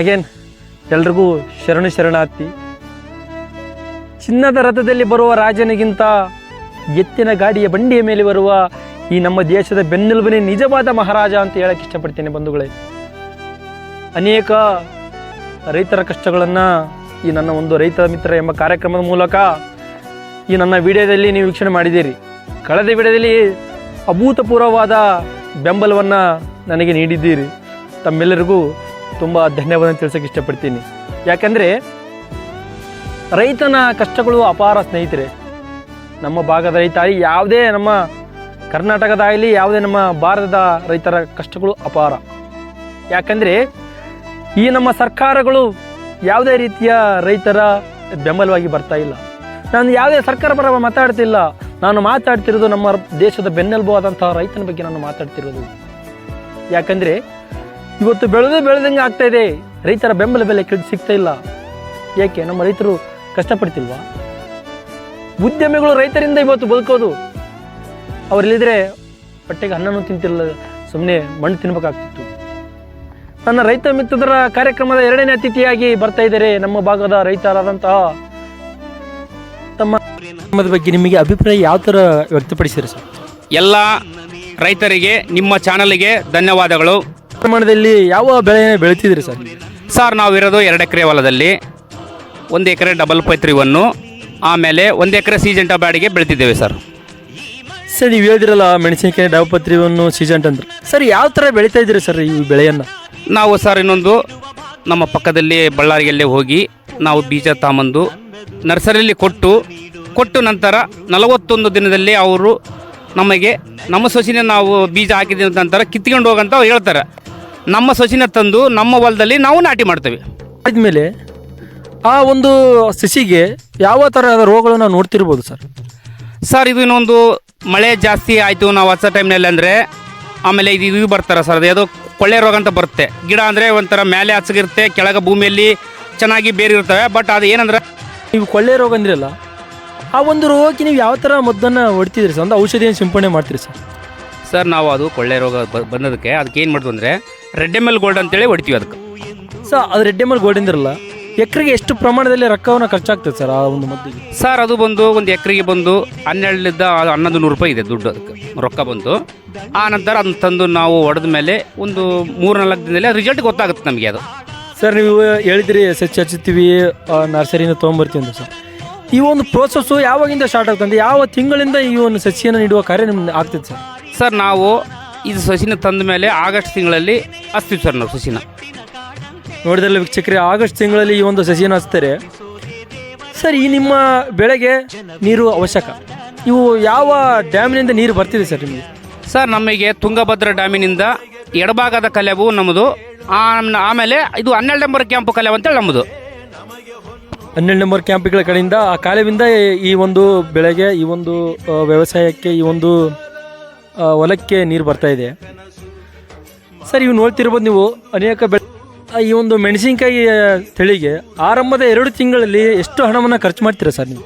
Again ಎಲ್ರಿಗೂ ಶರಣು ಶರಣಾರ್ಥಿ. ಚಿನ್ನದ ರಥದಲ್ಲಿ ಬರುವ ರಾಜನಿಗಿಂತ ಎತ್ತಿನ ಗಾಡಿಯ ಬಂಡಿಯ ಮೇಲೆ ಬರುವ ಈ ನಮ್ಮ ದೇಶದ ಬೆನ್ನೆಲುಬನೇ ನಿಜವಾದ ಮಹಾರಾಜ ಅಂತ ಹೇಳಕ್ಕೆ ಇಷ್ಟಪಡ್ತೇನೆ ಬಂಧುಗಳೇ. ಅನೇಕ ರೈತರ ಕಷ್ಟಗಳನ್ನು ಈ ನನ್ನ ಒಂದು ರೈತ ಮಿತ್ರ ಎಂಬ ಕಾರ್ಯಕ್ರಮದ ಮೂಲಕ ಈ ನನ್ನ ವಿಡಿಯೋದಲ್ಲಿ ನೀವು ವೀಕ್ಷಣೆ ಮಾಡಿದ್ದೀರಿ. ಕಳೆದ ವಿಡಿಯೋದಲ್ಲಿ ಅಭೂತಪೂರ್ವವಾದ ಬೆಂಬಲವನ್ನು ನನಗೆ ನೀಡಿದ್ದೀರಿ. ತಮ್ಮೆಲ್ಲರಿಗೂ ತುಂಬ ಧನ್ಯವಾದ ತಿಳಿಸೋಕೆ ಇಷ್ಟಪಡ್ತೀನಿ. ಯಾಕಂದರೆ ರೈತನ ಕಷ್ಟಗಳು ಅಪಾರ ಸ್ನೇಹಿತರೆ. ನಮ್ಮ ಭಾಗದ ರೈತ ಯಾವುದೇ ನಮ್ಮ ಕರ್ನಾಟಕದಾಗಲಿ, ಯಾವುದೇ ನಮ್ಮ ಭಾರತದ ರೈತರ ಕಷ್ಟಗಳು ಅಪಾರ. ಯಾಕಂದರೆ ಈ ನಮ್ಮ ಸರ್ಕಾರಗಳು ಯಾವುದೇ ರೀತಿಯ ರೈತರ ಬೆಂಬಲವಾಗಿ ಬರ್ತಾ ಇಲ್ಲ. ನಾನು ಯಾವುದೇ ಸರ್ಕಾರ ಪರ ಮಾತಾಡ್ತಿಲ್ಲ. ನಾನು ಮಾತಾಡ್ತಿರೋದು ನಮ್ಮ ದೇಶದ ಬೆನ್ನೆಲುಬು ಆದಂತಹ ರೈತನ ಬಗ್ಗೆ ನಾನು ಮಾತಾಡ್ತಿರೋದು. ಯಾಕಂದರೆ ಇವತ್ತು ಬೆಳೆದೇ ಬೆಳೆದಂಗೆ ಆಗ್ತಾ ಇದೆ. ರೈತರ ಬೆಂಬಲ ಬೆಲೆ ಸಿಗ್ತಾ ಇಲ್ಲ. ಯಾಕೆ? ನಮ್ಮ ರೈತರು ಕಷ್ಟಪಡ್ತಿಲ್ವಾ? ಉದ್ಯಮಿಗಳು ರೈತರಿಂದ ಇವತ್ತು ಬದುಕೋದು. ಅವರಿಲ್ಲಿದ್ರೆ ಹೊಟ್ಟೆಗೆ ಅನ್ನನೂ ತಿಂತಿಲ್ಲ ಸುಮ್ಮನೆ ಮಣ್ಣು ತಿನ್ಬೇಕಾಗ್ತಿತ್ತು. ನನ್ನ ರೈತ ಮಿತ್ರರ ಕಾರ್ಯಕ್ರಮದ ಎರಡನೇ ಅತಿಥಿಯಾಗಿ ಬರ್ತಾ ಇದ್ದಾರೆ ನಮ್ಮ ಭಾಗದ ರೈತರಾದಂತಹ ತಮ್ಮ ಬಗ್ಗೆ ನಿಮಗೆ ಅಭಿಪ್ರಾಯ ಯಾವ ಥರ ವ್ಯಕ್ತಪಡಿಸಿರಿ ಸರ್? ಎಲ್ಲ ರೈತರಿಗೆ ನಿಮ್ಮ ಚಾನಲ್ಗೆ ಧನ್ಯವಾದಗಳು. ಪ್ರಮಾಣದಲ್ಲಿ ಯಾವ ಬೆಳೆ ಬೆಳಿತಿದ್ರಿ ಸರ್? ಸರ್ ನಾವಿರೋದು ಎರಡು ಎಕರೆ ಹೊಲದಲ್ಲಿ ಒಂದು ಎಕರೆ ಡಬಲ್ ಪೈತ್ರಿ ಒನ್ನು ಆಮೇಲೆ ಒಂದು ಎಕರೆ ಸೀಜಂಟ ಬಾಡಿಗೆ ಬೆಳೆದಿದ್ದೇವೆ ಸರ್. ಸರ್ ನೀವು ಹೇಳಿದ್ರಲ್ಲ ಮೆಣಸಿನಕಾಯಿ ಡಾವಪತ್ರಿವನ್ನು ಸೀಜಂಟ್ ಅಂದ್ರೆ ಸರ್ ಯಾವ ಥರ ಬೆಳೀತಾ ಇದ್ದೀರಿ ಸರ್ ಈ ಬೆಳೆಯನ್ನು? ನಾವು ಸರ್ ಇನ್ನೊಂದು ನಮ್ಮ ಪಕ್ಕದಲ್ಲಿ ಬಳ್ಳಾರಿಯಲ್ಲೇ ಹೋಗಿ ನಾವು ಬೀಜ ತಾಂಬಂದು ನರ್ಸರಿಯಲ್ಲಿ ಕೊಟ್ಟು ಕೊಟ್ಟು ನಂತರ ನಲವತ್ತೊಂದು ದಿನದಲ್ಲಿ ಅವರು ನಮಗೆ ನಮ್ಮ ಸೊಸಿನ ನಾವು ಬೀಜ ಹಾಕಿದ ನಂತರ ಕಿತ್ಕೊಂಡು ಹೋಗಂತ ಅವ್ರು ಹೇಳ್ತಾರೆ. ನಮ್ಮ ಸಸಿನ ತಂದು ನಮ್ಮ ಹೊಲದಲ್ಲಿ ನಾವು ನಾಟಿ ಮಾಡ್ತೇವೆ. ಆದಮೇಲೆ ಆ ಒಂದು ಸಸಿಗೆ ಯಾವ ಥರದ ರೋಗಗಳು ನಾವು ನೋಡ್ತಿರ್ಬೋದು ಸರ್? ಸರ್ ಇದು ಇನ್ನೊಂದು ಮಳೆ ಜಾಸ್ತಿ ಆಯಿತು ನಾವು ಹೊಸ ಟೈಮ್ನಲ್ಲಿ ಅಂದರೆ ಆಮೇಲೆ ಇದು ಇದು ಬರ್ತಾರೆ ಸರ್ ಅದು ಯಾವುದೋ ಕೊಳ್ಳೆ ರೋಗ ಅಂತ ಬರುತ್ತೆ. ಗಿಡ ಅಂದರೆ ಒಂಥರ ಮೇಲೆ ಹಚ್ಚಗಿರುತ್ತೆ ಕೆಳಗೆ ಭೂಮಿಯಲ್ಲಿ ಚೆನ್ನಾಗಿ ಬೇರಿರ್ತವೆ ಬಟ್ ಅದು ಏನಂದ್ರೆ ನೀವು ಕೊಳ್ಳೆ ರೋಗ ಅಂದಿರಲ್ಲ ಆ ಒಂದು ರೋಗಕ್ಕೆ ನೀವು ಯಾವ ಥರ ಮದ್ದನ್ನು ಹೊಡಿತಿದ್ರಿ ಸರ್? ಒಂದು ಔಷಧಿಯನ್ನು ಸಿಂಪಡಣೆ ಮಾಡ್ತೀರಿ ಸರ್? ಸರ್ ನಾವು ಅದು ಕೊಳ್ಳೆ ರೋಗ ಬ- ಬಂದದಕ್ಕೆ ಅದಕ್ಕೆ ಏನು ಮಾಡ್ತು ಅಂದರೆ ರೆಡ್ ಎಂ ಎಲ್ ಗೋಲ್ಡ್ ಅಂತೇಳಿ ಹೊಡಿತೀವಿ ಅದಕ್ಕೆ. ಸರ್ ಅದು ರೆಡ್ ಎಂ ಎಲ್ ಗೋಲ್ಡ್ ಅಂದಿರಲ್ಲ ಎಕರೆಗೆ ಎಷ್ಟು ಪ್ರಮಾಣದಲ್ಲಿ ರೊಕ್ಕವನ್ನು ಖರ್ಚಾಗ್ತದೆ ಸರ್ ಆ ಒಂದು ಮದ್ದಿಗೆ? ಸರ್ ಅದು ಬಂದು ಒಂದು ಎಕರೆಗೆ ಬಂದು ಹನ್ನೆರಡರಿಂದ ಹನ್ನೊಂದು ನೂರು ರೂಪಾಯಿ ಇದೆ ದುಡ್ಡು ಅದಕ್ಕೆ ರೊಕ್ಕ ಬಂದು. ಆ ನಂತರ ಅದನ್ನ ತಂದು ನಾವು ಹೊಡೆದ ಮೇಲೆ ಒಂದು ಮೂರು ನಾಲ್ಕು ದಿನದಲ್ಲಿ ರಿಸಲ್ಟ್ ಗೊತ್ತಾಗುತ್ತೆ ನಮಗೆ ಅದು. ಸರ್ ನೀವು ಹೇಳಿದ್ರಿ ಸಸಿ ಹಚ್ಚುತ್ತೀವಿ ನರ್ಸರಿಯಿಂದ ತೊಗೊಂಬರ್ತೀವಿ ಅಂತ ಸರ್ ಈ ಒಂದು ಪ್ರೋಸೆಸ್ಸು ಯಾವಾಗಿಂದ ಸ್ಟಾರ್ಟ್ ಆಗ್ತದೆ ಯಾವ ತಿಂಗಳಿಂದ ಈ ಒಂದು ಸಸಿಯನ್ನು ನೀಡುವ ಕಾರ್ಯ ನಿಮ್ಗೆ ಆಗ್ತದೆ ಸರ್ ಸರ್ ನಾವು ಇದು ಸಸಿನ ತಂದ ಮೇಲೆ ಆಗಸ್ಟ್ ತಿಂಗಳಲ್ಲಿ ಹಚ್ತೀವಿ ಸರ್ ನಾವು ಸಸಿನ ನೋಡಿದ್ರಲ್ಲ ವೀಕ್ಷಕರೇ ಆಗಸ್ಟ್ ತಿಂಗಳಲ್ಲಿ ಈ ಒಂದು ಸಸಿಯನ್ನು ಹಚ್ತಾರೆ. ಸರ್ ಈ ನಿಮ್ಮ ಬೆಳೆಗೆ ನೀರು ಅವಶ್ಯಕ. ಇವು ಯಾವ ಡ್ಯಾಮಿನಿಂದ ನೀರು ಬರ್ತಿದೆ ಸರ್ ನಿಮಗೆ? ಸರ್ ನಮಗೆ ತುಂಗಭದ್ರಾ ಡ್ಯಾಮಿನಿಂದ ಎಡಭಾಗದ ಕಲೆವು ನಮ್ಮದು. ಆಮ್- ಆಮೇಲೆ ಇದು ಹನ್ನೆರಡು ನಂಬರ್ ಕ್ಯಾಂಪು ಕಲೆವು ಅಂತೇಳಿ ನಮ್ಮದು. ಹನ್ನೆರಡು ನಂಬರ್ ಕ್ಯಾಂಪ್ಗಳ ಕಡೆಯಿಂದ ಆ ಕಾಲವಿಂದ ಈ ಒಂದು ಬೆಳೆಗೆ ಈ ಒಂದು ಆ, ವ್ಯವಸಾಯಕ್ಕೆ ಈ ಒಂದು ಆ, ಹೊಲಕ್ಕೆ ನೀರು ಬರ್ತಾ ಇದೆ. ಸರ್ ಇವು ನೋಡ್ತಿರ್ಬೋದು ನೀವು, ಅನೇಕ ಬೆಳೆ ಈ ಒಂದು ಮೆಣಸಿನಕಾಯಿ ತಳಿಗೆ ಆರಂಭದ ಎರಡು ತಿಂಗಳಲ್ಲಿ ಎಷ್ಟು ಹಣವನ್ನು ಖರ್ಚು ಮಾಡ್ತೀರಾ ಸರ್ ನೀವು?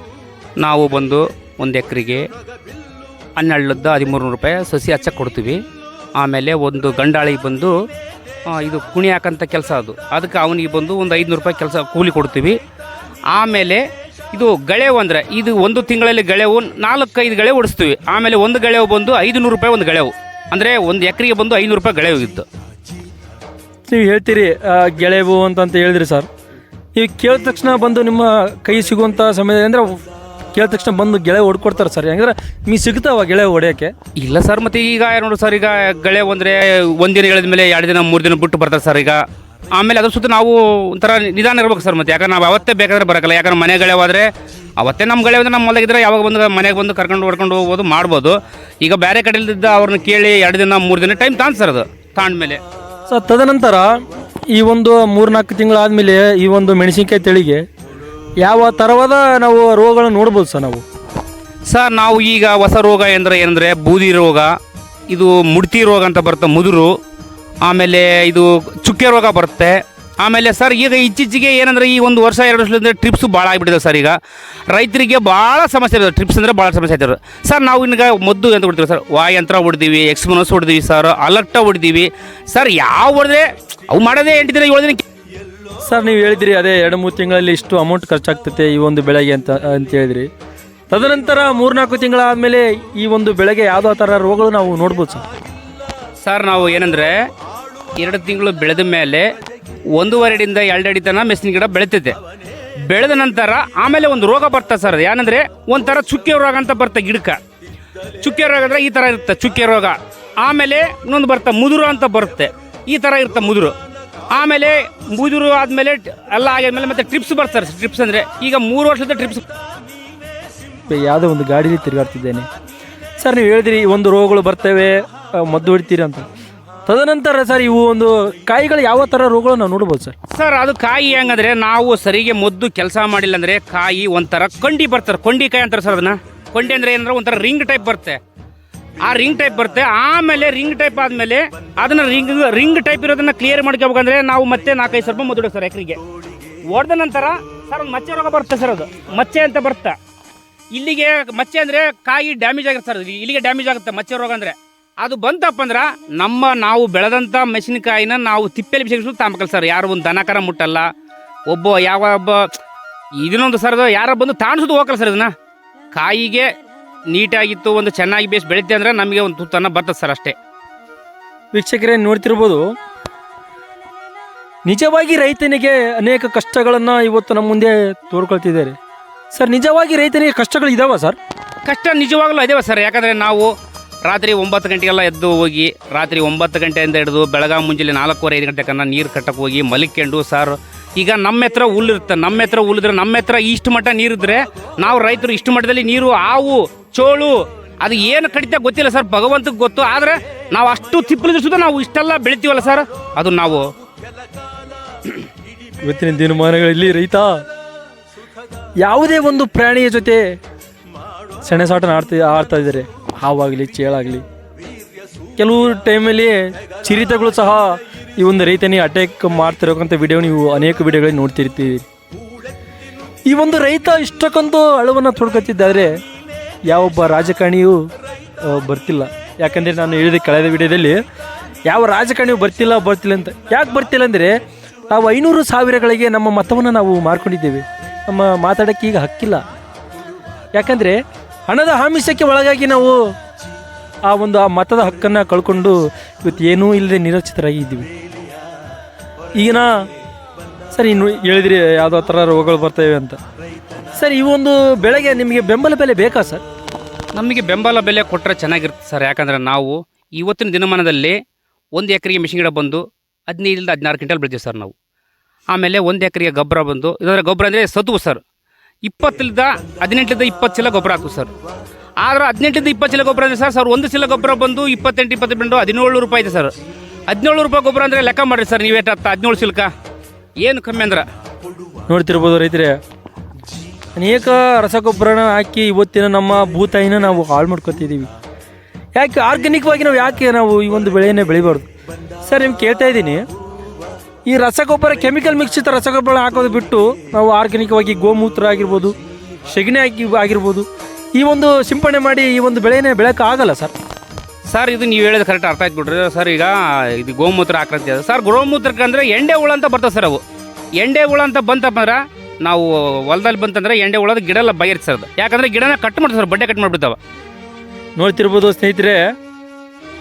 ನಾವು ಬಂದು ಒಂದು ಎಕರೆಗೆ ಹನ್ನೆರಡರಿಂದ ಹದಿಮೂರು ನೂರು ರೂಪಾಯಿ ಸಸಿ ಹಚ್ಚಕ್ಕೆ ಕೊಡ್ತೀವಿ. ಆಮೇಲೆ ಒಂದು ಗಂಡಾಳಿಗೆ ಬಂದು ಇದು ಕುಣಿ ಹಾಕಂಥ ಕೆಲಸ ಅದು. ಅದಕ್ಕೆ ಅವನಿಗೆ ಬಂದು ಒಂದು ಐದುನೂರು ರೂಪಾಯಿ ಕೆಲಸ ಕೂಲಿ ಕೊಡ್ತೀವಿ. ಆಮೇಲೆ ಇದು ಗಳೆವು ಅಂದರೆ ಇದು ಒಂದು ತಿಂಗಳಲ್ಲಿ ಗಳೆವು ನಾಲ್ಕೈದು ಗಳೆ ಓಡಿಸ್ತೀವಿ. ಆಮೇಲೆ ಒಂದು ಗಳೆವು ಬಂದು ಐದು ನೂರು ರೂಪಾಯಿ ಒಂದು ಗಳೆವು. ಅಂದರೆ ಒಂದು ಎಕರೆಗೆ ಬಂದು ಐನೂರು ರೂಪಾಯಿ ಗಳೆವು ಇತ್ತು. ನೀವು ಹೇಳ್ತೀರಿ ಗೆಳೆವು ಅಂತಂತ ಹೇಳಿದ್ರಿ ಸರ್. ಈಗ ಕೇಳಿದ ತಕ್ಷಣ ಬಂದು ನಿಮ್ಮ ಕೈ ಸಿಗುವಂಥ ಸಮಯ ಅಂದರೆ ಕೇಳಿದ ತಕ್ಷಣ ಬಂದು ಗೆಳೆ ಹೊಡ್ಕೊಡ್ತಾರೆ ಸರ್. ಹೆಂಗಂದ್ರೆ ನಿಮಗೆ ಸಿಗ್ತಾವ ಗೆಳೆ ಹೊಡೆಯೋಕ್ಕೆ. ಇಲ್ಲ ಸರ್ ಮತ್ತೆ ಈಗ ನೋಡಿ ಸರ್ ಈಗ ಗಳೆ ಅಂದರೆ ದಿನ ಹೇಳಿದ ಮೇಲೆ ಎರಡು ದಿನ ಮೂರು ದಿನ ಬಿಟ್ಟು ಬರ್ತಾರೆ ಸರ್ ಈಗ. ಆಮೇಲೆ ಅದ್ರ ಸುತ್ತ ನಾವು ಒಂಥರ ನಿಧಾನ ಇರ್ಬೇಕು ಸರ್ ಮತ್ತೆ. ಯಾಕಂದ್ರೆ ನಾವು ಅವತ್ತೇ ಬೇಕಾದ್ರೆ ಬರೋಕ್ಕಲ್ಲ ಯಾಕಂದ್ರೆ ಮನೆ ಗಳೆ ಹೋದ್ರೆ ಅವತ್ತೇ ನಮ್ಮ ಗಳೆ ಅಂದರೆ ನಮ್ಮ ಇದ್ರೆ ಯಾವಾಗ ಬಂದು ಮನೆಗೆ ಬಂದು ಕರ್ಕೊಂಡು ಹೊಡ್ಕೊಂಡು ಹೋಗ್ಬೋದು ಮಾಡ್ಬೋದು. ಈಗ ಬೇರೆ ಕಡೆಯಲ್ಲಿದ್ದ ಅವ್ರನ್ನ ಕೇಳಿ ಎರಡು ದಿನ ಮೂರು ದಿನ ಟೈಮ್ ತಾನು ಸರ್ ಅದು ತಾಂಡ್ಮೇಲೆ ಸೊ ತದನಂತರ ಈ ಒಂದು ಮೂರ್ನಾಲ್ಕು ತಿಂಗಳಾದಮೇಲೆ ಈ ಒಂದು ಮೆಣಸಿನ್ಕಾಯಿ ತಳಿಗೆ ಯಾವ ಥರವಾದ ನಾವು ರೋಗಗಳನ್ನು ನೋಡ್ಬೋದು ಸರ್ ನಾವು? ಸರ್ ನಾವು ಈಗ ಹೊಸ ರೋಗ ಎಂದರೆ ಏನಂದರೆ ಬೂದಿ ರೋಗ ಇದು ಮುಡ್ತಿ ರೋಗ ಅಂತ ಬರುತ್ತೆ ಮುದುರು. ಆಮೇಲೆ ಇದು ಚುಕ್ಕೆ ರೋಗ ಬರುತ್ತೆ. ಆಮೇಲೆ ಸರ್ ಈಗ ಇತ್ತೀಚೆಗೆ ಏನಂದ್ರೆ ಈ ಒಂದು ವರ್ಷ ಎರಡು ವರ್ಷದಿಂದ ಟ್ರಿಪ್ಸು ಭಾಳ ಆಗಿಬಿಟ್ಟಿದೆ ಸರ್ ಈಗ. ರೈತರಿಗೆ ಭಾಳ ಸಮಸ್ಯೆ ಇದೆ. ಟ್ರಿಪ್ಸ್ ಅಂದರೆ ಭಾಳ ಸಮಸ್ಯೆ ಆಯ್ತಾರೆ ಸರ್ ನಾವು ಈಗ ಮದ್ದು ಅಂತ ಹೊಡ್ತೀವಿ ಸರ್? ವಾಯಂತ್ರ ಹೊಡ್ದೀವಿ ಎಕ್ಸ್ಮೋನಸ್ ಹೊಡ್ದೀವಿ ಸರ್ ಅಲರ್ಟ ಹೊಡ್ದೀವಿ ಸರ್ ಯಾವ ಹೊಡೆದ್ರೆ ಅವು ಮಾಡೋದೇ ಎಂಟು ದಿನ ಏಳು ದಿನ ಸರ್ ನೀವು ಹೇಳಿದ್ರಿ ಅದೇ ಎರಡು ಮೂರು ತಿಂಗಳಲ್ಲಿ ಇಷ್ಟು ಅಮೌಂಟ್ ಖರ್ಚಾಗ್ತೈತೆ ಈ ಒಂದು ಬೆಳೆಗೆ ಅಂತ ಅಂತ ಹೇಳಿದ್ರಿ. ತದನಂತರ ಮೂರ್ನಾಲ್ಕು ತಿಂಗಳಾದಮೇಲೆ ಈ ಒಂದು ಬೆಳೆಗೆ ಯಾವುದೋ ಥರ ರೋಗಗಳು ನಾವು ನೋಡ್ಬೋದು ಸರ್? ಸರ್ ನಾವು ಏನಂದರೆ ಎರಡು ತಿಂಗಳು ಬೆಳೆದ ಮೇಲೆ ಒಂದೂವರೆ ಅಡಿಯಿಂದ ಎರಡು ಅಡಿ ಮೆಣಸಿನ ಗಿಡ ಬೆಳಿತೈತೆ. ಬೆಳೆದ ನಂತರ ಆಮೇಲೆ ಒಂದು ರೋಗ ಬರ್ತದೆ ಸರ್ ಏನಂದರೆ ಒಂಥರ ಚುಕ್ಕೆ ರೋಗ ಅಂತ ಬರುತ್ತೆ ಗಿಡಕ್ಕೆ. ಚುಕ್ಕೆ ರೋಗ ಅಂದರೆ ಈ ಥರ ಇರುತ್ತೆ, ಚುಕ್ಕೆ ರೋಗ. ಆಮೇಲೆ ಇನ್ನೊಂದು ಬರ್ತಾ ಮುದುರು ಅಂತ ಬರುತ್ತೆ. ಈ ಥರ ಇರುತ್ತೆ ಮುದುರು. ಆಮೇಲೆ ಮುದುರು ಆದಮೇಲೆ ಎಲ್ಲ ಆಗಿದ್ಮೇಲೆ ಮತ್ತೆ ಟ್ರಿಪ್ಸ್ ಬರ್ತಾರೆ ಟ್ರಿಪ್ಸ್ ಅಂದರೆ ಈಗ ಮೂರು ವರ್ಷದ ಟ್ರಿಪ್ಸ್. ಯಾವುದೋ ಒಂದು ಗಾಡೀಲಿ ತಿರುಗಾಡ್ತಿದ್ದೇನೆ. ಸರ್, ನೀವು ಹೇಳಿದಿರಿ ಒಂದು ರೋಗಗಳು ಬರ್ತವೆ ಮದ್ದು ಹೊಡಿತೀರಿ ಅಂತ. ತದನಂತರ ಸರ್, ಇವು ಒಂದು ಕಾಯಿಗಳು ಯಾವ ಥರ ರೋಗಗಳು ನಾವು ನೋಡ್ಬೋದು ಸರ್? ಸರ್, ಅದು ಕಾಯಿ ಹೆಂಗಂದ್ರೆ ನಾವು ಸರಿಗೆ ಮೊದ್ದು ಕೆಲಸ ಮಾಡಿಲ್ಲ ಅಂದ್ರೆ ಕಾಯಿ ಒಂಥರ ಕೊಂಡಿ ಬರ್ತಾರೆ. ಕೊಂಡಿ ಕಾಯಿ ಅಂತಾರೆ ಸರ್ ಅದನ್ನ. ಕೊಂಡಿ ಅಂದ್ರೆ ಏನಂದ್ರೆ ಒಂಥರ ರಿಂಗ್ ಟೈಪ್ ಬರುತ್ತೆ. ಆ ರಿಂಗ್ ಟೈಪ್ ಬರುತ್ತೆ. ಆಮೇಲೆ ರಿಂಗ್ ಟೈಪ್ ಆದ್ಮೇಲೆ ಅದನ್ನ ರಿಂಗ್ ರಿಂಗ್ ಟೈಪ್ ಇರೋದನ್ನ ಕ್ಲಿಯರ್ ಮಾಡ್ಕೋಬೇಕಂದ್ರೆ ನಾವು ಮತ್ತೆ ನಾಲ್ಕೈದು ಸ್ವಲ್ಪ ಮದ್ದು ಸರ್ ಎಕರಿಗೆ. ಹೊಡೆದ ನಂತರ ಸರ್, ಒಂದು ಮಚ್ಚೆ ರೋಗ ಬರುತ್ತೆ ಸರ್ ಅದು. ಮಚ್ಚೆ ಅಂತ ಬರುತ್ತೆ. ಇಲ್ಲಿಗೆ ಮಚ್ಚೆ ಅಂದ್ರೆ ಕಾಯಿ ಡ್ಯಾಮೇಜ್ ಆಗುತ್ತೆ ಸರ್. ಇಲ್ಲಿಗೆ ಡ್ಯಾಮೇಜ್ ಆಗುತ್ತೆ ಮಚ್ಚೆ ರೋಗ ಅಂದ್ರೆ. ಅದು ಬಂತಪ್ಪ ಅಂದ್ರೆ ನಮ್ಮ ನಾವು ಬೆಳೆದಂಥ ಮೆಣಸಿನಕಾಯಿನ ನಾವು ತಿಪ್ಪೆಲಿ ಬಿಸಿ ತಾಂಬಕಲ್ಲ ಸರ್. ಯಾರು ಒಂದು ದನಕರ ಮುಟ್ಟಲ್ಲ. ಒಬ್ಬ ಯಾವ ಒಬ್ಬ ಇದನ್ನೊಂದು ಸರ್ ಯಾರ ಬಂದು ತಾಣಿಸೋದು ಹೋಗಲ್ಲ ಸರ್ ಇದನ್ನ. ಕಾಯಿಗೆ ನೀಟಾಗಿತ್ತು ಒಂದು ಚೆನ್ನಾಗಿ ಬೇಸ್ ಬೆಳಿತೆ ಅಂದ್ರೆ ನಮಗೆ ಒಂದು ತುತ್ತನ್ನ ಬರ್ತದೆ ಸರ್ ಅಷ್ಟೇ. ವೀಕ್ಷಕರೇ ನೋಡ್ತಿರ್ಬೋದು. ನಿಜವಾಗಿ ರೈತನಿಗೆ ಅನೇಕ ಕಷ್ಟಗಳನ್ನು ಇವತ್ತು ನಮ್ಮ ಮುಂದೆ ತೋರ್ಕೊಳ್ತಿದ್ದಾರೆ. ಸರ್ ನಿಜವಾಗಿ ರೈತನಿಗೆ ಕಷ್ಟಗಳು ಇದಾವ ಸರ್? ಕಷ್ಟ ನಿಜವಾಗ್ಲೂ ಇದಾವೆ ಸರ್. ಯಾಕಂದರೆ ನಾವು ರಾತ್ರಿ ಒಂಬತ್ತು ಗಂಟೆಗೆಲ್ಲ ಎದ್ದು ಹೋಗಿ, ರಾತ್ರಿ ಒಂಬತ್ತು ಗಂಟೆಯಿಂದ ಹಿಡಿದು ಬೆಳಗಾವಿ ಮುಂಜಾನೆ ನಾಲ್ಕೂವರೆ ಐದು ಗಂಟೆ ಕನ್ನ ನೀರು ಕಟ್ಟಕ್ಕೆ ಹೋಗಿ ಮಲಿಕೊಂಡು ಸರ್, ಈಗ ನಮ್ಮ ಹತ್ರ ಹುಲ್ಲಿರುತ್ತೆ ನಮ್ಮ ಹತ್ರ ಹುಲ್ಲಿದ್ರೆ ನಮ್ಮ ಹತ್ರ ಇಷ್ಟು ಮಟ್ಟ ನೀರಿದ್ರೆ ನಾವು ರೈತರು ಇಷ್ಟು ಮಟ್ಟದಲ್ಲಿ ನೀರು, ಹಾವು, ಚೋಳು, ಅದು ಏನು ಕಡಿತ ಗೊತ್ತಿಲ್ಲ ಸರ್, ಭಗವಂತಗೆ ಗೊತ್ತು. ಆದರೆ ನಾವು ಅಷ್ಟು ತಿಪ್ಪಲಿದ್ರು ಸುತ್ತ ನಾವು ಇಷ್ಟೆಲ್ಲ ಬೆಳಿತೀವಲ್ಲ ಸರ್? ಅದು ನಾವು ಇವತ್ತಿನ ದಿನಮಾನಗಳಲ್ಲಿ ರೈತ ಯಾವುದೇ ಒಂದು ಪ್ರಾಣಿಯ ಜೊತೆ ಸೆಣಸಾಟ ಆಡ್ತಾ ಆಡ್ತಾ ಇದ್ದಾರೆ. ಹಾವಾಗಲಿ, ಚೇಳಾಗಲಿ. ಕೆಲವು ಟೈಮಲ್ಲಿ ಚಿರಿತಗಳು ಸಹ ಈ ಒಂದು ರೈತನೇ ಅಟ್ಯಾಕ್ ಮಾಡ್ತಿರೋಕ್ಕಂಥ ವಿಡಿಯೋ ನೀವು ಅನೇಕ ವಿಡಿಯೋಗಳಲ್ಲಿ ನೋಡ್ತಿರ್ತೀವಿ ಈ ಒಂದು ರೈತ ಇಷ್ಟಕ್ಕೊಂದು ಅಳವನ್ನು ತೊಡ್ಕೊತಿದ್ದಾದರೆ ಯಾವೊಬ್ಬ ರಾಜಕಾರಣಿಯೂ ಬರ್ತಿಲ್ಲ. ಯಾಕಂದರೆ ನಾನು ಹೇಳಿದ ಕಳೆದ ವಿಡಿಯೋದಲ್ಲಿ ಯಾವ ರಾಜಕಾರಣಿಯೂ ಬರ್ತಿಲ್ಲ ಬರ್ತಿಲ್ಲ ಅಂತ. ಯಾಕೆ ಬರ್ತಿಲ್ಲ ಅಂದರೆ ನಾವು ಐನೂರು ಸಾವಿರಗಳಿಗೆ ನಮ್ಮ ಮತವನ್ನು ನಾವು ಮಾರ್ಕೊಂಡಿದ್ದೇವೆ. ನಮ್ಮ ಮಾತಾಡೋಕ್ಕೆ ಈಗ ಹಕ್ಕಿಲ್ಲ. ಯಾಕಂದರೆ ಹಣದ ಆಮಿಷಕ್ಕೆ ಒಳಗಾಗಿ ನಾವು ಆ ಒಂದು ಆ ಮತದ ಹಕ್ಕನ್ನು ಕಳ್ಕೊಂಡು ಇವತ್ತು ಏನೂ ಇಲ್ಲದೆ ನಿರಚಿತರಾಗಿದ್ದೀವಿ ಇದ್ದೀವಿ ಈಗಿನ ಸರ್, ಇನ್ನು ಹೇಳಿದ್ರಿ ಯಾವುದೋ ಥರ ರೋಗಗಳು ಬರ್ತವೆ ಅಂತ. ಸರ್, ಈ ಒಂದು ಬೆಳೆಗೆ ನಿಮಗೆ ಬೆಂಬಲ ಬೆಲೆ ಬೇಕಾ, ಸರ್? ನಮಗೆ ಬೆಂಬಲ ಬೆಲೆ ಕೊಟ್ಟರೆ ಚೆನ್ನಾಗಿರುತ್ತೆ, ಸರ್. ಯಾಕಂದರೆ ನಾವು ಇವತ್ತಿನ ದಿನಮಾನದಲ್ಲಿ ಒಂದು ಎಕರೆಗೆ ಮಿಷಿನ್ ಗಿಡ ಬಂದು ಹದಿನೈದರಿಂದ ಹದಿನಾರು ಕ್ವಿಂಟಲ್ ಬೆಳಿತೀವಿ ಸರ್, ನಾವು. ಆಮೇಲೆ ಒಂದು ಎಕರೆಗೆ ಗೊಬ್ಬರ ಬಂದು ಇದಾದರೆ ಗೊಬ್ಬರ ಅಂದರೆ ಸತ್ವು, ಸರ್. ಇಪ್ಪತ್ತರಿಂದ ಹದಿನೆಂಟರಿಂದ ಇಪ್ಪತ್ತು ಚೀಲ ಗೊಬ್ಬರ ಹಾಕು ಸರ್. ಆದ್ರೆ ಹದಿನೆಂಟರಿಂದ ಇಪ್ಪತ್ತು ಚೀಲ ಗೊಬ್ಬರ ಅಂದ್ರೆ ಸರ್ ಸರ್, ಒಂದು ಚೀಲ ಗೊಬ್ಬರ ಬಂದು ಇಪ್ಪತ್ತೆಂಟು ಇಪ್ಪತ್ತೆಂಟು ಹದಿನೇಳು ರೂಪಾಯಿ ಇದೆ ಸರ್. ಹದಿನೇಳು ರೂಪಾಯಿ ಗೊಬ್ಬರ ಅಂದರೆ ಲೆಕ್ಕ ಮಾಡಿರಿ ಸರ್ ನೀವೇ ಹದಿನೇಳು ಚಿಲ್ಕ ಏನು ಕಮ್ಮಿ ಅಂದ್ರೆ. ನೋಡ್ತಿರ್ಬೋದು ರೈತರೆ. ಅನೇಕ ರಸಗೊಬ್ಬರನ ಹಾಕಿ ಇವತ್ತಿನ ನಮ್ಮ ಭೂತಾಯಿನ ನಾವು ಹಾಳು ಮಾಡ್ಕೊತಿದ್ದೀವಿ. ಯಾಕೆ ಆರ್ಗ್ಯಾನಿಕ್ವಾಗಿ ನಾವು ಯಾಕೆ ನಾವು ಈ ಒಂದು ಬೆಳೆಯನ್ನೇ ಬೆಳಿಬಾರ್ದು? ಸರ್, ನಿಮ್ಗೆ ಕೇಳ್ತಾ ಇದ್ದೀನಿ. ಈ ರಸಗೊಬ್ಬರ ಕೆಮಿಕಲ್ ಮಿಕ್ಸಿತ ರಸಗೊಬ್ಬರ ಹಾಕೋದು ಬಿಟ್ಟು ನಾವು ಆರ್ಗ್ಯಾನಿಕವಾಗಿ ಗೋಮೂತ್ರ ಆಗಿರ್ಬೋದು ಸೆಗಣಿ ಆಗಿ ಆಗಿರ್ಬೋದು ಈ ಒಂದು ಸಿಂಪಡಣೆ ಮಾಡಿ ಈ ಒಂದು ಬೆಳೆನೇ ಬೆಳೆಯೋಕೆ ಆಗಲ್ಲ ಸರ್. ಸರ್ ಇದು ನೀವು ಹೇಳಿದ ಕರೆಕ್ಟ್ ಅರ್ಥ ಆಯ್ತು ಬಿಡ್ರಿ ಸರ್ ಈಗ ಇದು ಗೋಮೂತ್ರ ಆಕೃತಿ ಅದು ಸರ್ ಗೋಮೂತ್ರಕ್ಕೆ ಅಂದರೆ ಎಂಡೆ ಹುಳ ಅಂತ ಬರ್ತವೆ ಸರ್ ಅವು ಎಂಡೆ ಹುಳ ಅಂತ ಬಂತಪ್ಪ ಅಂದ್ರೆ ನಾವು ಹೊಲದಲ್ಲಿ ಬಂತಂದ್ರೆ ಎಂಡೆ ಹುಳದ ಗಿಡ ಎಲ್ಲ ಬಗೆರ್ತಿ ಸರ್ ಅದು. ಯಾಕಂದ್ರೆ ಗಿಡನ ಕಟ್ ಮಾಡ್ತಾರೆ ಸರ್ ಬಡ್ಡೆ ಕಟ್ ಮಾಡಿಬಿಡ್ತಾವ. ನೋಡ್ತಿರ್ಬೋದು ಸ್ನೇಹಿತರೆ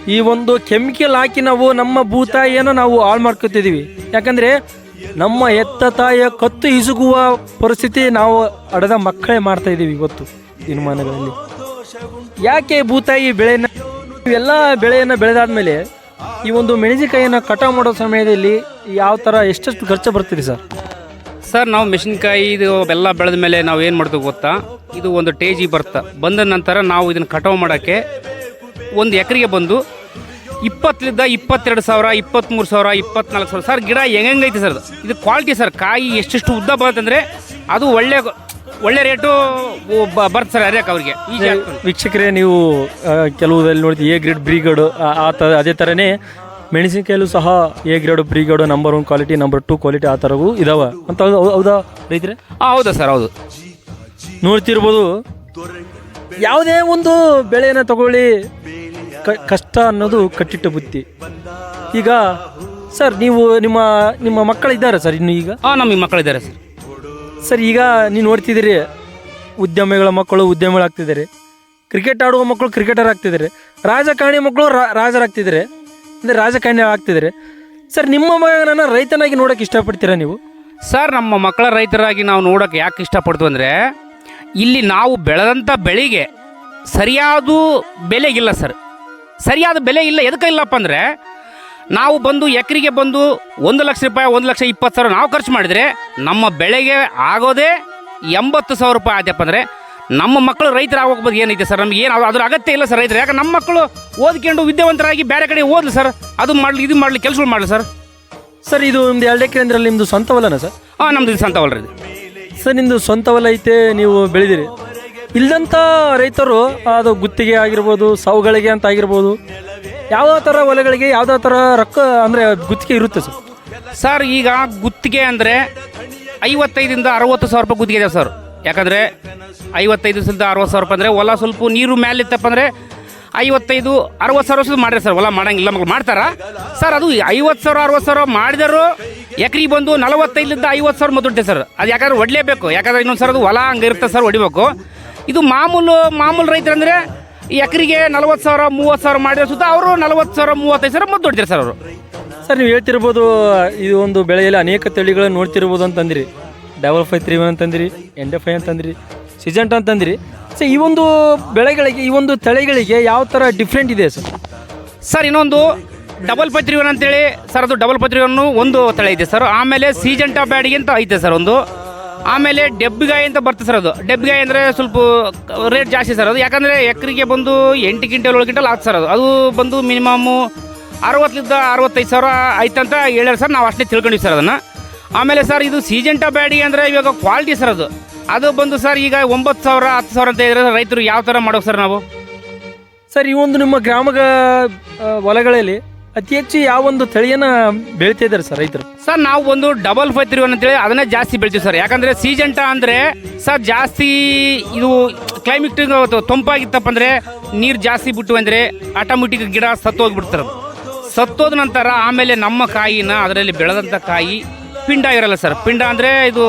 ಈ ಒಂದು ಕೆಮಿಕಲ್ ಹಾಕಿ ನಾವು ನಮ್ಮ ಭೂತಾಯಿಯನ್ನು ನಾವು ಹಾಳು ಮಾಡ್ಕೊತಿದ್ದೀವಿ ಯಾಕಂದರೆ ನಮ್ಮ ಎತ್ತ ತಾಯಿಯ ಕತ್ತು ಹಿಸುಗುವ ಪರಿಸ್ಥಿತಿ ನಾವು ಅಡದ ಮಕ್ಕಳೇ ಮಾಡ್ತಾ ಇದ್ದೀವಿ ಇವತ್ತು ದಿನಮಾನಗಳಲ್ಲಿ. ಯಾಕೆ ಭೂತಾಯಿ ಬೆಳೆನ ಇವೆಲ್ಲ ಬೆಳೆಯನ್ನು ಬೆಳೆದಾದ್ಮೇಲೆ ಈ ಒಂದು ಮೆಣಸಿನಕಾಯಿಯನ್ನು ಕಟಾವು ಮಾಡೋ ಸಮಯದಲ್ಲಿ ಯಾವ ಥರ ಎಷ್ಟೆಷ್ಟು ಖರ್ಚು ಬರ್ತೀರಿ ಸರ್? ಸರ್, ನಾವು ಮೆಣಸಿನ್ಕಾಯಿ ಇದು ಎಲ್ಲ ಬೆಳೆದ ಮೇಲೆ ನಾವು ಏನು ಮಾಡ್ತೀವಿ ಗೊತ್ತಾ? ಇದು ಒಂದು ಟೇಜಿ ಬರ್ತಾ. ಬಂದ ನಂತರ ನಾವು ಇದನ್ನು ಕಟಾವು ಮಾಡೋಕ್ಕೆ ಒಂದು ಎಕರೆಗೆ ಬಂದು ಇಪ್ಪತ್ತರಿಂದ ಇಪ್ಪತ್ತೆರಡು ಸಾವಿರ ಇಪ್ಪತ್ತ್ಮೂರು ಸಾವಿರ ಇಪ್ಪತ್ನಾಲ್ಕು ಸಾವಿರ. ಸರ್ ಗಿಡ ಹೆಂಗೈತೆ ಸರ್ ಇದು ಕ್ವಾಲಿಟಿ ಸರ್ ಕಾಯಿ ಎಷ್ಟೆಷ್ಟು ಉದ್ದ ಬರುತ್ತಂದರೆ ಅದು ಒಳ್ಳೆ ಒಳ್ಳೆ ರೇಟು ಬರ್ತದೆ ಸರ್ ಅರ್ಯಕ್ಕೆ ಅವ್ರಿಗೆ. ಈಗ ವೀಕ್ಷಕರೇ ನೀವು ಕೆಲವುದಲ್ಲಿ ನೋಡ್ತೀವಿ ಎ ಗ್ರೇಡ್ ಬ್ರಿಗೇಡು ಆ ಥರ ಅದೇ ಥರನೇ ಮೆಣಸಿನಕಾಯಲು ಸಹ A grade ಬ್ರಿಗೇಡು number one quality number two quality ಆ ಥರವೂ ಇದಾವೆ. ಅಂತ ಹೌದು- ಹೌದಾ ರೈತರೆ? ಹಾಂ ಹೌದಾ ಸರ್ ಹೌದು. ನೋಡ್ತಿರ್ಬೋದು ಯಾವುದೇ ಒಂದು ಬೆಳೆಯನ್ನು ತಗೊಳ್ಳಿ ಕ- ಕಷ್ಟ ಅನ್ನೋದು ಕಟ್ಟಿಟ್ಟ ಬುತ್ತಿ. ಈಗ ಸರ್ ನೀವು ನಿಮ್ಮ ನಿಮ್ಮ ಮಕ್ಕಳು ಇದ್ದಾರೆ ಸರ್ ಇನ್ನು ಈಗ? ಹಾಂ ನಮ್ಮ ಮಕ್ಕಳಿದ್ದಾರೆ ಸರ್. ಸರ್ ಈಗ ನೀವು ನೋಡ್ತಿದ್ದೀರಿ ಉದ್ಯಮಿಗಳ ಮಕ್ಕಳು ಉದ್ಯಮಿಗಳಾಗ್ತಿದ್ದಾರೆ. ಕ್ರಿಕೆಟ್ ಆಡುವ ಮಕ್ಕಳು ಕ್ರಿಕೆಟರ್ ಆಗ್ತಿದ್ದಾರೆ. ರಾಜಕಾರಣಿ ಮಕ್ಕಳು ರಾ- ರಾಜರಾಗ್ತಿದ್ದಾರೆ. ಅಂದರೆ ರಾಜಕಾರಣಿ ಆಗ್ತಿದ್ದಾರೆ. ಸರ್ ನಿಮ್ಮ ಮಗನನ್ನು ರೈತನಾಗಿ ನೋಡೋಕೆ ಇಷ್ಟಪಡ್ತೀರಾ ನೀವು? ಸರ್ ನಮ್ಮ ಮಕ್ಕಳ ರೈತರಾಗಿ ನಾವು ನೋಡೋಕೆ ಯಾಕೆ ಇಷ್ಟಪಡ್ತು ಅಂದರೆ ಇಲ್ಲಿ ನಾವು ಬೆಳೆದಂಥ ಬೆಳೆಗೆ ಸರಿಯಾದ ಬೆಲೆಗಿಲ್ಲ ಸರ್. ಸರಿಯಾದ ಬೆಲೆ ಇಲ್ಲ. ಎದಕ್ಕೆ ಇಲ್ಲಪ್ಪ ಅಂದರೆ ನಾವು ಬಂದು ಎಕರೆಗೆ ಬಂದು ಒಂದು ಲಕ್ಷ ರೂಪಾಯಿ ಒಂದು ಲಕ್ಷ ಇಪ್ಪತ್ತು ಸಾವಿರ ನಾವು ಖರ್ಚು ಮಾಡಿದರೆ ನಮ್ಮ ಬೆಳೆಗೆ ಆಗೋದೇ ಎಂಬತ್ತು ಸಾವಿರ ರೂಪಾಯಿ ಆದ್ಯಪ್ಪ ಅಂದರೆ ನಮ್ಮ ಮಕ್ಕಳು ರೈತರ ಆಗೋಗ್ಬೋದು ಏನೈತೆ ಸರ್? ನಮ್ಗೆ ಏನು ಅದ್ರ ಅಗತ್ಯ ಇಲ್ಲ ಸರ್ ರೈತರು ಯಾಕೆ ನಮ್ಮ ಮಕ್ಕಳು ಓದ್ಕೊಂಡು ವಿದ್ಯಾವಂತರಾಗಿ ಬೇರೆ ಕಡೆ ಓದ್ಲಿ ಸರ್? ಅದು ಮಾಡಲಿ ಇದು ಮಾಡಲಿ ಕೆಲಸಗಳು ಮಾಡಲಿ ಸರ್. ಸರ್ ಇದು ನಿಮ್ದು ಎರಡು ಎಕರೆ ಅಂದ್ರೆ ನಿಮ್ಮದು ಸ್ವಂತ ಹೊಲನ ಸರ್? ಹಾಂ ನಮ್ದು ಇದು ಇದು. ಸರ್ ನಿಮ್ಮದು ಸ್ವಂತ ಹೊಲ ಐತೆ ನೀವು ಬೆಳೆದಿರಿ. ಇಲ್ಲದಂಥ ರೈತರು, ಅದು ಗುತ್ತಿಗೆ ಆಗಿರ್ಬೋದು, ಸಾವುಗಳಿಗೆ ಅಂತ ಆಗಿರ್ಬೋದು ಯಾವ ಥರ ಹೊಲಗಳಿಗೆ ಯಾವುದೇ ಥರ ರೊಕ್ಕ ಅಂದರೆ ಗುತ್ತಿಗೆ ಇರುತ್ತೆ ಸರ್. ಸರ್, ಈಗ ಗುತ್ತಿಗೆ ಅಂದರೆ ಐವತ್ತೈದಿಂದ ಅರವತ್ತು ಸಾವಿರ ರೂಪಾಯಿ ಗುತ್ತಿಗೆ ಇದೆ ಸರ್. ಯಾಕಂದರೆ ಐವತ್ತೈದು ಸಲ ಅರವತ್ತು ಸಾವಿರ ರೂಪಾಯಿ ಅಂದರೆ ಹೊಲ ಸ್ವಲ್ಪ ನೀರು ಮೇಲೆ ಇತ್ತಪ್ಪ ಅಂದರೆ ಐವತ್ತೈದು, ಅರವತ್ತು ಸಾವಿರ ವರ್ಷದ ಮಾಡ್ರಿ ಸರ್. ಹೊಲ ಮಾಡಂಗಿಲ್ಲ. ಮಗಳು ಮಾಡ್ತಾರ? ಸರ್, ಅದು ಐವತ್ತು ಸಾವಿರ, ಅರವತ್ತು ಸಾವಿರ ಮಾಡಿದರು ಎಕರೆಗೆ ಬಂದು ನಲವತ್ತೈದರಿಂದ ಐವತ್ತು ಸಾವಿರ ಮೊದಲು ಸರ್. ಅದು ಯಾಕಂದ್ರೆ ಹೊಡಲೇಬೇಕು ಯಾಕಂದ್ರೆ ಇನ್ನೊಂದು ಸರ್ ಅದು ಹೊಲ ಹಂಗೆ ಇರುತ್ತೆ ಸರ್ ಹೊಡಿಬೇಕು ಇದು ಮಾಮೂಲು ಮಾಮೂಲು ರೈತರಂದರೆ ಎಕರೆಗೆ ನಲವತ್ತು ಸಾವಿರ ಮೂವತ್ತು ಸಾವಿರ ಮಾಡಿದ ಸುತ್ತ ಅವರು ನಲವತ್ತು ಸಾವಿರ ಮೂವತ್ತೈದು ಸಾವಿರ ಮತ್ತು ಹೊಡಿತಾರೆ ಸರ್ ಅವರು? ಸರ್ ನೀವು ಹೇಳ್ತಿರ್ಬೋದು ಇದು ಒಂದು ಬೆಳೆಯಲ್ಲಿ ಅನೇಕ ತಳಿಗಳನ್ನು ನೋಡ್ತಿರ್ಬೋದು ಅಂತಂದ್ರಿ. ಡಬಲ್ ಫೈ ತ್ರೀ ಒನ್ ಅಂತಂದ್ರಿ ಎಂಡೆ ಫೈವ್ ಅಂತಂದಿರಿ ಸಿಜೆಂಟ್ ಅಂತಂದಿರಿ. ಸೊ ಈ ಒಂದು ಬೆಳೆಗಳಿಗೆ ಈ ಒಂದು ತಳಿಗಳಿಗೆ ಯಾವ ಥರ ಡಿಫ್ರೆಂಟ್ ಇದೆ ಸರ್? ಸರ್ ಇನ್ನೊಂದು ಡಬಲ್ ಪತ್ರಿವನ್ ಅಂತೇಳಿ ಸರ್ ಅದು ಡಬಲ್ ಪತ್ರಿವನ್ನು ಒಂದು ತಳಿ ಇದೆ ಸರ್. ಆಮೇಲೆ ಸೀಜಂಟಾ ಬ್ಯಾಡಿಗೆ ಅಂತ ಐತೆ ಸರ್ ಒಂದು. ಆಮೇಲೆ ಡೆಬ್ಬಿಗಾಯಿ ಅಂತ ಬರ್ತದೆ ಸರ್ ಅದು. ಡೆಬ್ಬಿಗಾಯಿ ಅಂದರೆ ಸ್ವಲ್ಪ ರೇಟ್ ಜಾಸ್ತಿ ಸರ್ ಅದು. ಯಾಕಂದರೆ ಎಕರೆಗೆ ಬಂದು ಎಂಟು ಕ್ವಿಂಟಲ್ ಏಳು ಕ್ವಿಂಟಲ್ ಆಗ್ತದೆ ಸರ್ ಅದು. ಅದು ಬಂದು ಮಿನಿಮಮ್ಮು ಅರವತ್ತರಿಂದ ಅರವತ್ತೈದು ಸಾವಿರ ಆಯ್ತಂತ ಹೇಳ್ಯಾರ ಸರ್. ನಾವು ಅಷ್ಟೇ ತಿಳ್ಕೊಂಡಿವಿ ಸರ್ ಅದನ್ನು. ಆಮೇಲೆ ಸರ್ ಇದು ಸೀಜೆಂಟ ಬ್ಯಾಡಿ ಅಂದರೆ ಇವಾಗ ಕ್ವಾಲಿಟಿ ಸರ್ ಅದು. ಅದು ಬಂದು ಸರ್ ಈಗ ಒಂಬತ್ತು ಸಾವಿರ, ಹತ್ತು ಸಾವಿರ ಅಂತ ಹೇಳಿದ್ರೆ ರೈತರು ಯಾವ ಥರ ಮಾಡೋಕೆ ಸರ್ ನಾವು? ಸರ್, ಈ ಒಂದು ನಿಮ್ಮ ಗ್ರಾಮದ ಹೊಲಗಳಲ್ಲಿ ಅತಿ ಹೆಚ್ಚು ಯಾವ ಒಂದು ತಳಿಯನ್ನ ಬೆಳಿತಾ ಇದ್ದಾರೆ ಸರ್ ರೈತರು? ಸರ್ ನಾವು ಒಂದು ಡಬಲ್ ಫೈವ್ ತ್ರೀ ಒನ್ ಅಂತೇಳಿ ಅದನ್ನೇ ಜಾಸ್ತಿ ಬೆಳಿತೀವಿ ಸರ್. ಯಾಕಂದ್ರೆ ಸೀಜಂಟ ಅಂದ್ರೆ ಸರ್ ಜಾಸ್ತಿ ಇದು ಕ್ಲೈಮೇಟ್ ತಂಪಾಗಿತ್ತಪ್ಪ ಅಂದ್ರೆ ನೀರು ಜಾಸ್ತಿ ಬಿಟ್ಟು ಅಂದ್ರೆ ಆಟೋಮೆಟಿಕ್ ಗಿಡ ಸತ್ತೋಗ್ಬಿಡ್ತಾರೆ ಅದು. ಸತ್ತೋದ ನಂತರ ಆಮೇಲೆ ನಮ್ಮ ಕಾಯಿನ ಅದರಲ್ಲಿ ಬೆಳೆದಂಥ ಕಾಯಿ ಪಿಂಡ ಇರಲ್ಲ ಸರ್. ಪಿಂಡ ಅಂದ್ರೆ ಇದು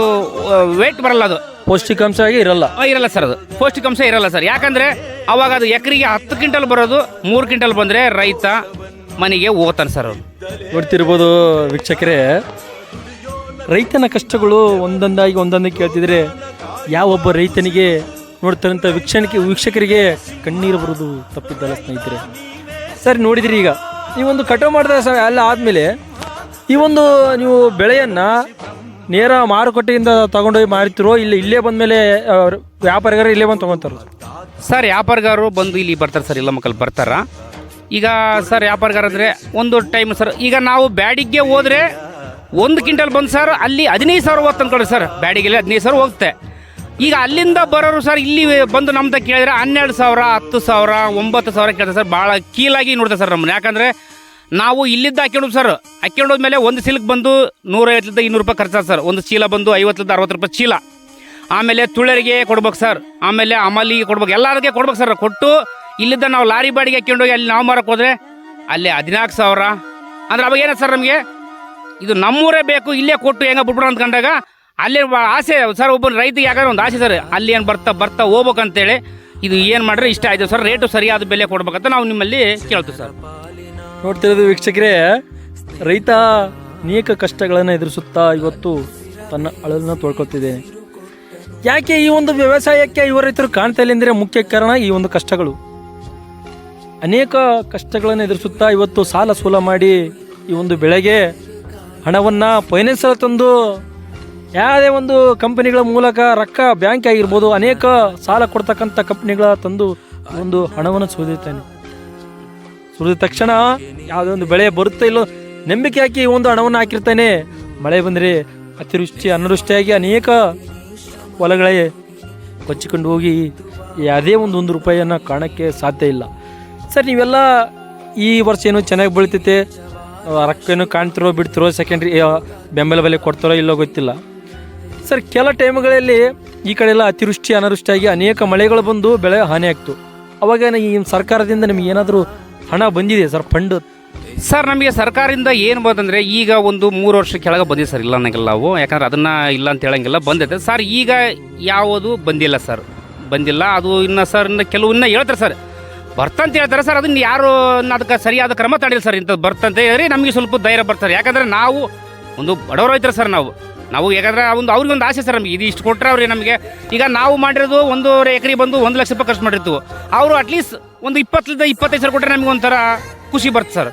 ವೇಟ್ ಬರಲ್ಲ ಅದು. ಪೌಷ್ಟಿಕಾಂಶ ಇರಲ್ಲ. ಇರಲ್ಲ ಸರ್ ಅದು. ಪೌಷ್ಟಿಕಾಂಶ ಇರಲ್ಲ ಸರ್. ಯಾಕಂದ್ರೆ ಅವಾಗ ಅದು ಎಕರೆಗೆ ಹತ್ತು ಕ್ವಿಂಟಲ್ ಬರೋದು ಮೂರು ಕ್ವಿಂಟಲ್ ಬಂದ್ರೆ ರೈತ ಮನೆಗೆ ಹೋಗ್ತಾನೆ ಸರ್ ಅವ್ರು ನೋಡ್ತಿರ್ಬೋದು ವೀಕ್ಷಕರೇ ರೈತನ ಕಷ್ಟಗಳು ಒಂದೊಂದಾಗಿ ಒಂದೊಂದಾಗಿ ಕೇಳ್ತಿದ್ರೆ ಯಾವೊಬ್ಬ ರೈತನಿಗೆ ನೋಡ್ತಾರಂಥ ವೀಕ್ಷಣಕ್ಕೆ ವೀಕ್ಷಕರಿಗೆ ಕಣ್ಣೀರು ಬರೋದು ತಪ್ಪಿದ್ದಲ್ಲ ಸ್ನೇಹಿತರೆ. ಸರ್ ನೋಡಿದಿರಿ ಈಗ. ಈ ಒಂದು ಕಟಾವು ಮಾಡಿದ ಸರ್ ಎಲ್ಲ ಆದಮೇಲೆ ಈ ಒಂದು ನೀವು ಬೆಳೆಯನ್ನು ನೇರ ಮಾರುಕಟ್ಟೆಯಿಂದ ತಗೊಂಡೋಗಿ ಮಾರ್ತಿರೋ ಇಲ್ಲ ಇಲ್ಲೇ ಬಂದಮೇಲೆ ವ್ಯಾಪಾರಿಗರು ಇಲ್ಲೇ ಬಂದು ತೊಗೊತಾರ? ಸರ್ ವ್ಯಾಪಾರಗಾರರು ಬಂದು ಇಲ್ಲಿ ಬರ್ತಾರೆ ಸರ್ ಇಲ್ಲ ಮಕ್ಕಳು ಬರ್ತಾರ? ಈಗ ಸರ್ ವ್ಯಾಪಾರಗಾರ ಅಂದರೆ ಒಂದು ಟೈಮ್ ಸರ್, ಈಗ ನಾವು ಬ್ಯಾಡಿಗೆ ಹೋದರೆ ಒಂದು ಕ್ವಿಂಟಲ್ ಬಂದು ಸರ್, ಅಲ್ಲಿ ಹದಿನೈದು ಸಾವಿರ ಹೋಗ್ತು ಅಂದ್ಕೊಳ್ಳಿ ಸರ್, ಬ್ಯಾಡಿಗೆಲ್ಲ ಹದಿನೈದು ಸಾವಿರ ಹೋಗುತ್ತೆ. ಈಗ ಅಲ್ಲಿಂದ ಬರೋರು ಸರ್, ಇಲ್ಲಿ ಬಂದು ನಮ್ದು ಕೇಳಿದ್ರೆ ಹನ್ನೆರಡು ಸಾವಿರ, ಹತ್ತು ಸಾವಿರ, ಒಂಬತ್ತು ಸಾವಿರ ಕೇಳ್ತಾರೆ ಸರ್ ಭಾಳ ಕೀಲಾಗಿ ನೋಡ್ತಾರೆ ಸರ್ ನಮ್ಮನ್ನ. ಯಾಕಂದರೆ ನಾವು ಇಲ್ಲಿದ್ದ ಹಾಕ್ಕೊಂಡು ಸರ್ ಹಾಕ್ಕೊಂಡೋದ್ಮೇಲೆ ಒಂದು ಸಿಲ್ಕ್ ಬಂದು ನೂರೈವತ್ತಲಿಂದ ಇನ್ನೂರು ರೂಪಾಯಿ ಖರ್ಚಾದ ಸರ್, ಒಂದು ಚೀಲ ಬಂದು ಐವತ್ತರಿಂದ ಅರವತ್ತು ರೂಪಾಯಿ ಚೀಲ. ಆಮೇಲೆ ತುಳರಿಗೆ ಕೊಡ್ಬೇಕು ಸರ್, ಆಮೇಲೆ ಅಮಲಿಗೆ ಕೊಡ್ಬೇಕು, ಎಲ್ಲರಿಗೆ ಕೊಡ್ಬೇಕು ಸರ್, ಕೊಟ್ಟು ಇಲ್ಲಿದ್ದ ನಾವು ಲಾರಿ ಬಾಡಿಗೆ ಹಾಕ್ಕೊಂಡೋಗಿ ಅಲ್ಲಿ ನಾವು ಮಾರಕ್ಕೆ ಹೋದ್ರೆ ಅಲ್ಲಿ ಹದಿನಾಲ್ಕು ಸಾವಿರ. ಅಂದ್ರೆ ಅವಾಗ ಏನ ಸರ್ ನಮಗೆ? ಇದು ನಮ್ಮೂರೇ ಬೇಕು, ಇಲ್ಲೇ ಕೊಟ್ಟು ಹೆಂಗ ಬಿಡ್ಬಿಡ ಅಂದ್ಕೊಂಡಾಗ ಅಲ್ಲೇ ಆಸೆ, ಸರ್ ಒಬ್ಬ ರೈತಿಗೆ ಯಾಕಂದ್ರೆ ಒಂದು ಆಸೆ ಸರ್, ಅಲ್ಲಿ ಏನು ಬರ್ತಾ ಬರ್ತಾ ಹೋಗ್ಬೇಕಂತೇಳಿ. ಇದು ಏನು ಮಾಡ್ರೆ ಇಷ್ಟ ಆಯಿತು ಸರ್, ರೇಟು ಸರಿಯಾದ ಬೆಲೆ ಕೊಡ್ಬೇಕಂತ ನಾವು ನಿಮ್ಮಲ್ಲಿ ಕೇಳ್ತೀವಿ ಸರ್. ನೋಡ್ತಿರೋದು ವೀಕ್ಷಕರೇ, ರೈತ ಅನೇಕ ಕಷ್ಟಗಳನ್ನು ಎದುರಿಸುತ್ತಾ ಇವತ್ತು ತನ್ನ ಅಳಲನ್ನು ತೊಳ್ಕೊಳ್ತಿದ್ದೇನೆ ಯಾಕೆ ಈ ಒಂದು ವ್ಯವಸಾಯಕ್ಕೆ ಯುವ ರೈತರು ಕಾಣ್ತಾ ಇಲ್ಲ ಮುಖ್ಯ ಕಾರಣ ಈ ಒಂದು ಕಷ್ಟಗಳು. ಅನೇಕ ಕಷ್ಟಗಳನ್ನು ಎದುರಿಸುತ್ತಾ ಇವತ್ತು ಸಾಲ ಸೂಲ ಮಾಡಿ ಈ ಒಂದು ಬೆಳೆಗೆ ಹಣವನ್ನು ಫೈನಾನ್ಸಲ್ಲಿ ತಂದು ಯಾವುದೇ ಒಂದು ಕಂಪನಿಗಳ ಮೂಲಕ ರೊಕ್ಕ ಬ್ಯಾಂಕ್ ಆಗಿರ್ಬೋದು ಅನೇಕ ಸಾಲ ಕೊಡ್ತಕ್ಕಂಥ ಕಂಪ್ನಿಗಳ ತಂದು ಒಂದು ಹಣವನ್ನು ಸುರಿದಿರ್ತಾನೆ. ಸುರಿದ ತಕ್ಷಣ ಯಾವುದೇ ಒಂದು ಬೆಳೆ ಬರುತ್ತೆ ಇಲ್ಲೋ ನಂಬಿಕೆ ಹಾಕಿ ಒಂದು ಹಣವನ್ನು ಹಾಕಿರ್ತಾನೆ. ಮಳೆ ಬಂದರೆ ಅತಿವೃಷ್ಟಿ, ಅನಾವೃಷ್ಟಿಯಾಗಿ ಅನೇಕ ಹೊಲಗಳೇ ಕೊಚ್ಚಿಕೊಂಡು ಹೋಗಿ ಯಾವುದೇ ಒಂದು ಒಂದು ರೂಪಾಯಿಯನ್ನು ಕಾಣೋಕ್ಕೆ ಸಾಧ್ಯ ಇಲ್ಲ. ಸರ್ ನೀವೆಲ್ಲ ಈ ವರ್ಷ ಏನು ಚೆನ್ನಾಗಿ ಬೀಳ್ತೈತೆ? ಆ, ರೊಕ್ಕ ಏನೋ ಕಾಣ್ತಿರೋ ಬಿಡ್ತಿರೋ ಸೆಕೆಂಡ್ರಿ ಬೆಂಬಲ ಬೆಲೆ ಕೊಡ್ತಾರೋ ಇಲ್ಲೋ ಗೊತ್ತಿಲ್ಲ. ಸರ್ ಕೆಲ ಟೈಮ್ಗಳಲ್ಲಿ ಈ ಕಡೆ ಎಲ್ಲ ಅತಿವೃಷ್ಟಿ ಅನಾವೃಷ್ಟಿಯಾಗಿ ಅನೇಕ ಮಳೆಗಳು ಬಂದು ಬೆಳೆ ಹಾನಿ ಆಗ್ತು. ಅವಾಗ ಈ ಸರ್ಕಾರದಿಂದ ನಿಮ್ಗೆ ಏನಾದರೂ ಹಣ ಬಂದಿದೆ ಸರ್ ಫಂಡ್ ಸರ್ ನಮಗೆ ಸರ್ಕಾರದಿಂದ ಏನು ಬಂದಂದರೆ ಈಗ ಒಂದು ಮೂರು ವರ್ಷ ಕೆಳಗೆ ಬಂದಿದೆ ಸರ್ ಇಲ್ಲ ಅನ್ನಂಗಿಲ್ಲ ನಾವು. ಯಾಕಂದ್ರೆ ಅದನ್ನು ಇಲ್ಲ ಅಂತ ಹೇಳಂಗಿಲ್ಲ ಬಂದೈತೆ ಸರ್ ಈಗ ಯಾವುದು ಬಂದಿಲ್ಲ ಸರ್. ಬಂದಿಲ್ಲ ಅದು ಇನ್ನು ಸರ್ ಇನ್ನು ಕೆಲವು ಇನ್ನೂ ಹೇಳ್ತಾರೆ ಸರ್. ಬರ್ತಂತ ಹೇಳ್ತಾರೆ ಸರ್, ಅದನ್ನ ಯಾರು ಅದಕ್ಕೆ ಸರಿಯಾದ ಕ್ರಮ ತಡಿಲ್ಲ ಸರ್, ಇಂಥದ್ದು ಬರ್ತಂತ ಹೇಳಿ ನಮಗೆ ಸ್ವಲ್ಪ ಧೈರ್ಯ ಬರ್ತಾರೆ. ಯಾಕಂದರೆ ನಾವು ಒಂದು ಬಡವರು ಸರ್ ನಾವು. ನಾವು ಯಾಕಂದ್ರೆ ಒಂದು ಅವ್ರಿಗೆ ಒಂದು ಆಸೆ ಸರ್ ನಮಗೆ. ಇದು ಇಷ್ಟು ಕೊಟ್ಟರೆ ಅವ್ರಿಗೆ ನಮಗೆ ಈಗ ನಾವು ಮಾಡಿರೋದು ಒಂದೂವರೆ ಎಕರೆ ಬಂದು ಒಂದು ಲಕ್ಷ ರೂಪಾಯಿ ಖರ್ಚು ಮಾಡಿರ್ತೀವಿ. ಅವರು ಅಟ್ಲೀಸ್ಟ್ ಒಂದು ಇಪ್ಪತ್ತರಿಂದ ಇಪ್ಪತ್ತೈದು ಸಾವಿರ ಕೊಟ್ಟರೆ ನಮಗೆ ಒಂಥರ ಖುಷಿ ಬರ್ತದೆ ಸರ್.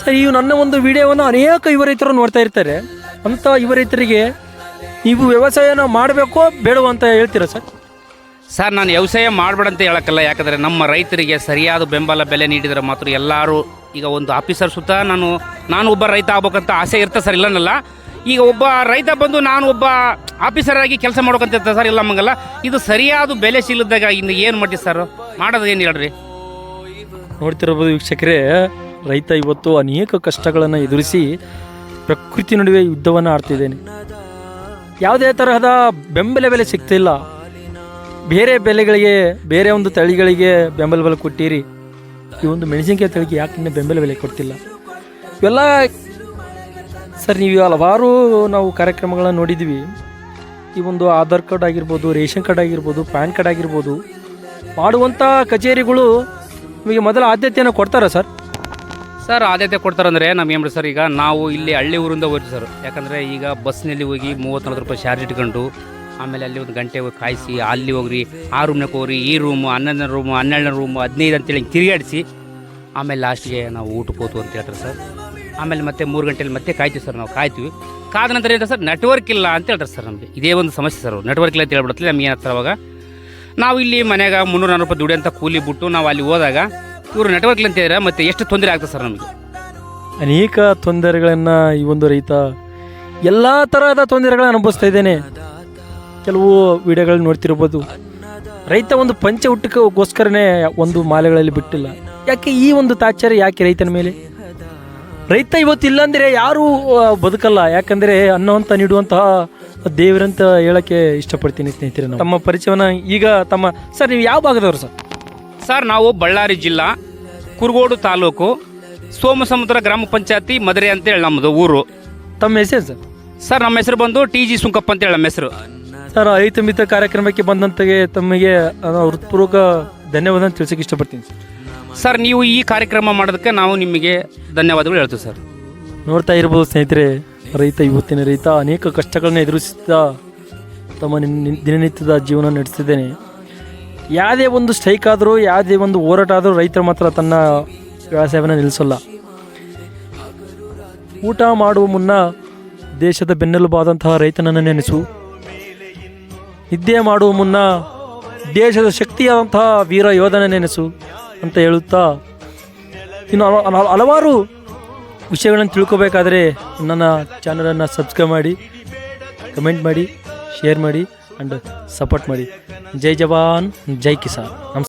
ಸರ್ ಇವು ನನ್ನ ಒಂದು ವಿಡಿಯೋವನ್ನು ಅನೇಕ ಯುವ ರೈತರು ನೋಡ್ತಾ ಇರ್ತಾರೆ. ಅಂಥ ಯುವ ರೈತರಿಗೆ ನೀವು ವ್ಯವಸಾಯನ ಮಾಡಬೇಕೋ ಬೇಡವೋ ಅಂತ ಹೇಳ್ತೀರಾ ಸರ್? ಸರ್, ನಾನು ವ್ಯವಸಾಯ ಮಾಡಬೇಡಂತ ಹೇಳಕ್ಕಲ್ಲ, ಯಾಕಂದರೆ ನಮ್ಮ ರೈತರಿಗೆ ಸರಿಯಾದ ಬೆಂಬಲ, ಬೆಲೆ ನೀಡಿದರೆ ಮಾತ್ರ ಎಲ್ಲರೂ ಈಗ ಒಂದು ಆಫೀಸರ್ ಸುತ್ತ ನಾನು ನಾನು ಒಬ್ಬ ರೈತ ಆಗ್ಬೇಕಂತ ಆಸೆ ಇರ್ತದೆ ಸರ್, ಇಲ್ಲನಲ್ಲ? ಈಗ ಒಬ್ಬ ರೈತ ಬಂದು ನಾನು ಒಬ್ಬ ಆಫೀಸರ್ ಆಗಿ ಕೆಲಸ ಮಾಡ್ಬೇಕಂತ ಸರ್, ಇಲ್ಲ ಮಂಗಲ್ಲ ಇದು ಸರಿಯಾದ ಬೆಲೆ ಸಿಲ್ಲದಾಗ ಇನ್ನು ಏನು ಮಾಡ್ತೀವಿ ಸರ್? ಮಾಡೋದು ಏನು ಹೇಳ್ರಿ? ನೋಡ್ತಿರ್ಬೋದು ವೀಕ್ಷಕರೇ, ರೈತ ಇವತ್ತು ಅನೇಕ ಕಷ್ಟಗಳನ್ನು ಎದುರಿಸಿ ಪ್ರಕೃತಿ ನಡುವೆ ಯುದ್ಧವನ್ನು ಆಡ್ತಿದ್ದೇನೆ. ಯಾವುದೇ ತರಹದ ಬೆಂಬಲ ಬೆಲೆ ಸಿಗ್ತಿಲ್ಲ. ಬೇರೆ ಬೆಲೆಗಳಿಗೆ, ಬೇರೆ ಒಂದು ತಳಿಗಳಿಗೆ ಬೆಂಬಲ ಬೆಲೆ ಕೊಟ್ಟಿರಿ. ಈ ಒಂದು ಮೆಣಸಿನಕಾಯಿ ತಳಿಗೆ ಯಾಕೆ ಇನ್ನೂ ಬೆಂಬಲ ಬೆಲೆ ಕೊಡ್ತಿಲ್ಲ? ಇವೆಲ್ಲ ಸರ್, ನೀವು ಹಲವಾರು ನಾವು ಕಾರ್ಯಕ್ರಮಗಳನ್ನು ನೋಡಿದ್ವಿ ಈ ಒಂದು ಆಧಾರ್ ಕಾರ್ಡ್ ಆಗಿರ್ಬೋದು, ರೇಷನ್ ಕಾರ್ಡ್ ಆಗಿರ್ಬೋದು, ಪ್ಯಾನ್ ಕಾರ್ಡ್ ಆಗಿರ್ಬೋದು ಮಾಡುವಂಥ ಕಚೇರಿಗಳು ನಿಮಗೆ ಮೊದಲ ಆದ್ಯತೆಯನ್ನು ಕೊಡ್ತಾರಾ ಸರ್? ಸರ್, ಆದ್ಯತೆ ಕೊಡ್ತಾರಂದರೆ ನಮ್ಗೆ ಏನು ಸರ್, ಈಗ ನಾವು ಇಲ್ಲಿ ಹಳ್ಳಿ ಊರಿಂದ ಹೋಗ್ತೀವಿ ಸರ್. ಯಾಕಂದರೆ ಈಗ ಬಸ್ನಲ್ಲಿ ಹೋಗಿ ಮೂವತ್ತು ನಲ್ವತ್ತು ರೂಪಾಯಿ ಚಾರ್ಜ್ ಇಟ್ಕೊಂಡು ಆಮೇಲೆ ಅಲ್ಲಿ ಒಂದು ಗಂಟೆ ಹೋಗಿ ಕಾಯಿಸಿ, ಅಲ್ಲಿ ಹೋಗ್ರಿ, ಆ ರೂಮ್ನಾಗ ಹೋಗ್ರಿ ಈ ರೂಮು ಹನ್ನೊಂದನೇ ರೂಮು ಹನ್ನೆರಡನೇ ರೂಮು ಹದಿನೈದು ಅಂತೇಳಿ ತಿರುಗಾಡಿಸಿ, ಆಮೇಲೆ ಲಾಸ್ಟಿಗೆ ನಾವು ಊಟ ಹೋತು ಅಂತ ಹೇಳ್ತಾರೆ ಸರ್ ಆಮೇಲೆ ಮತ್ತೆ ಮೂರು ಗಂಟೆಯಲ್ಲಿ ಮತ್ತೆ ಕಾಯ್ತೀವಿ ಸರ್ ನಾವು ಕಾಯ್ತೀವಿ. ಕಾದ ನಂತರ ಏನಂತ ಸರ್ ನೆಟ್ವರ್ಕ್ ಇಲ್ಲ ಅಂತ ಹೇಳ್ತಾರೆ ಸರ್ ನಮಗೆ. ಇದೇ ಒಂದು ಸಮಸ್ಯೆ ಸರ್ ನೆಟ್ವರ್ಕ್ ಇಲ್ಲ ಅಂತ ಹೇಳ್ಬಿಡುತ್ತೆ, ನಮ್ಗೆ ಏನಾಗ್ತಾರೆ ಅವಾಗ? ನಾವು ಇಲ್ಲಿ ಮನೆಗೆ ಮುನ್ನೂರು ನಾನೂರು ರೂಪಾಯಿ ದುಡಿಯಂತ ಕೂಲಿ ಬಿಟ್ಟು ನಾವು ಅಲ್ಲಿ ಹೋದಾಗ ಇವರು ನೆಟ್ವರ್ಕ್ ಅಂತ ಹೇಳಿದ್ರೆ ಮತ್ತೆ ಎಷ್ಟು ತೊಂದರೆ ಆಗ್ತದೆ ಸರ್ ನಮಗೆ? ಅನೇಕ ತೊಂದರೆಗಳನ್ನು ಈ ಒಂದು ರೈತ ಎಲ್ಲ ತರಹದ ತೊಂದರೆಗಳನ್ನ ಅನುಭವಿಸ್ತಾ ಇದ್ದೇನೆ. ಕೆಲವು ವಿಡಿಯೋಗಳನ್ನ ನೋಡ್ತಿರ್ಬೋದು. ರೈತ ಒಂದು ಪಂಚ ಹುಟ್ಟಕ್ಕೋಸ್ಕರನೇ ಒಂದು ಮಾಲೆಗಳಲ್ಲಿ ಬಿಟ್ಟಿಲ್ಲ. ಯಾಕೆ ಈ ಒಂದು ತಾಚಾರ ಯಾಕೆ ರೈತನ ಮೇಲೆ? ರೈತ ಇವತ್ತು ಅಂದರೆ ಯಾರೂ ಬದುಕಲ್ಲ. ಯಾಕಂದರೆ ಅನ್ನವಂತ ನೀಡುವಂತಹ ದೇವರಂತ ಹೇಳಕ್ಕೆ ಇಷ್ಟಪಡ್ತೀನಿ ಸ್ನೇಹಿತರೆ. ತಮ್ಮ ಪರಿಚಯನ ಈಗ ತಮ್ಮ ಸರ್ ನೀವು ಯಾವ ಭಾಗದವರು ಸರ್? ಸರ್ ನಾವು ಬಳ್ಳಾರಿ ಜಿಲ್ಲಾ ಕುರುಗೋಡು ತಾಲೂಕು ಸೋಮಸಮುದ್ರ ಗ್ರಾಮ ಪಂಚಾಯತಿ ಮದುರೆ ಅಂತೇಳಿ ನಮ್ಮದು ಊರು. ತಮ್ಮ ಹೆಸರು ಸರ್? ಸರ್ ನಮ್ಮ ಹೆಸರು ಬಂದು ಟಿ ಜಿ ಸುಂಕಪ್ಪ ಅಂತೇಳಿ ನಮ್ಮ ಹೆಸರು. ಸರ್ ರೈತ ಮಿತ್ರ ಕಾರ್ಯಕ್ರಮಕ್ಕೆ ಬಂದಂತೆಗೆ ತಮಗೆ ಹೃತ್ಪೂರ್ವಕ ಧನ್ಯವಾದ ತಿಳಿಸಕ್ಕೆ ಇಷ್ಟಪಡ್ತೀನಿ ಸರ್. ಸರ್ ನೀವು ಈ ಕಾರ್ಯಕ್ರಮ ಮಾಡೋದಕ್ಕೆ ನಾವು ನಿಮಗೆ ಧನ್ಯವಾದಗಳು ಹೇಳ್ತೀವಿ ಸರ್. ನೋಡ್ತಾ ಇರ್ಬೋದು ಸ್ನೇಹಿತರೆ ರೈತ ಇವತ್ತಿನ ರೈತ ಅನೇಕ ಕಷ್ಟಗಳನ್ನು ಎದುರಿಸುತ್ತಾ ತಮ್ಮ ನಿನ್- ದಿನನಿತ್ಯದ ಜೀವನ ನಡೆಸ್ತಿದ್ದೇನೆ. ಯಾವುದೇ ಒಂದು ಸ್ಟ್ರೈಕ್ ಆದರೂ ಯಾವುದೇ ಒಂದು ಹೋರಾಟ ಆದರೂ ರೈತರು ಮಾತ್ರ ತನ್ನ ವ್ಯವಸಾಯವನ್ನು ನಿಲ್ಲಿಸಲ್ಲ. ಊಟ ಮಾಡುವ ಮುನ್ನ ದೇಶದ ಬೆನ್ನೆಲುಬಾದಂತಹ ರೈತನನ್ನು ನೆನೆಸು. ನಿದ್ದೆ ಮಾಡುವ ಮುನ್ನ ದೇಶದ ಶಕ್ತಿಯಾದಂತಹ ವೀರ ಯೋಧನ ನೆನೆಸು ಅಂತ ಹೇಳುತ್ತಾ, ಇನ್ನು ಹಲ- ಹಲ- ಹಲವಾರು ವಿಷಯಗಳನ್ನು ತಿಳ್ಕೊಬೇಕಾದ್ರೆ ನನ್ನ ಚಾನಲನ್ನು ಸಬ್ಸ್ಕ್ರೈಬ್ ಮಾಡಿ, ಕಮೆಂಟ್ ಮಾಡಿ, ಶೇರ್ ಮಾಡಿ ಆ್ಯಂಡ್ ಸಪೋರ್ಟ್ ಮಾಡಿ. ಜೈ ಜವಾನ್, ಜೈ ಕಿಸಾನ್. ನಮಸ್ಕಾರ.